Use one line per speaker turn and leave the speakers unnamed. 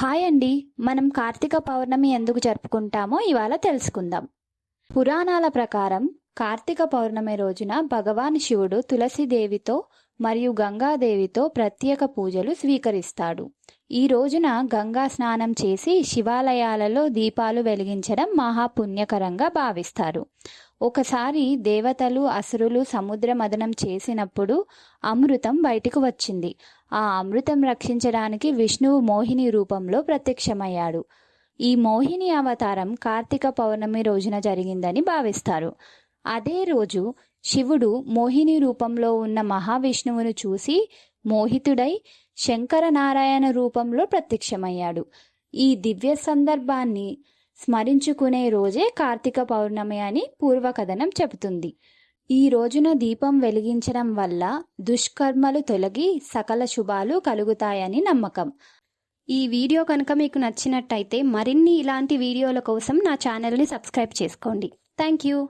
Hi అండి. మనం కార్తీక పౌర్ణమి ఎందుకు జరుపుకుంటామో ఇవాళ తెలుసుకుందాం. పురాణాల ప్రకారం కార్తీక పౌర్ణమి రోజున భగవాన్ శివుడు తులసిదేవితో మరియు గంగాదేవితో ప్రత్యేక పూజలు స్వీకరిస్తాడు. ఈ రోజున గంగా స్నానం చేసి శివాలయాలలో దీపాలు వెలిగించడం మహాపుణ్యకరంగా భావిస్తారు. ఒకసారి దేవతలు అసురులు సముద్ర మదనం చేసినప్పుడు అమృతం బయటకు వచ్చింది. ఆ అమృతం రక్షించడానికి విష్ణువు మోహిని రూపంలో ప్రత్యక్షమయ్యాడు. ఈ మోహిని అవతారం కార్తీక పౌర్ణమి రోజున జరిగిందని భావిస్తారు. అదే రోజు శివుడు మోహిని రూపంలో ఉన్న మహావిష్ణువును చూసి మోహితుడై శంకరనారాయణ రూపంలో ప్రత్యక్షమయ్యాడు. ఈ దివ్య సందర్భాన్ని స్మరించుకునే రోజే కార్తీక పౌర్ణమి అని పూర్వకథనం చెబుతుంది. ఈ రోజున దీపం వెలిగించడం వల్ల దుష్కర్మలు తొలగి సకల శుభాలు కలుగుతాయని నమ్మకం. ఈ వీడియో కనుక మీకు నచ్చినట్టయితే మరిన్ని ఇలాంటి వీడియోల కోసం నా ఛానల్ని సబ్స్క్రైబ్ చేసుకోండి. Thank you.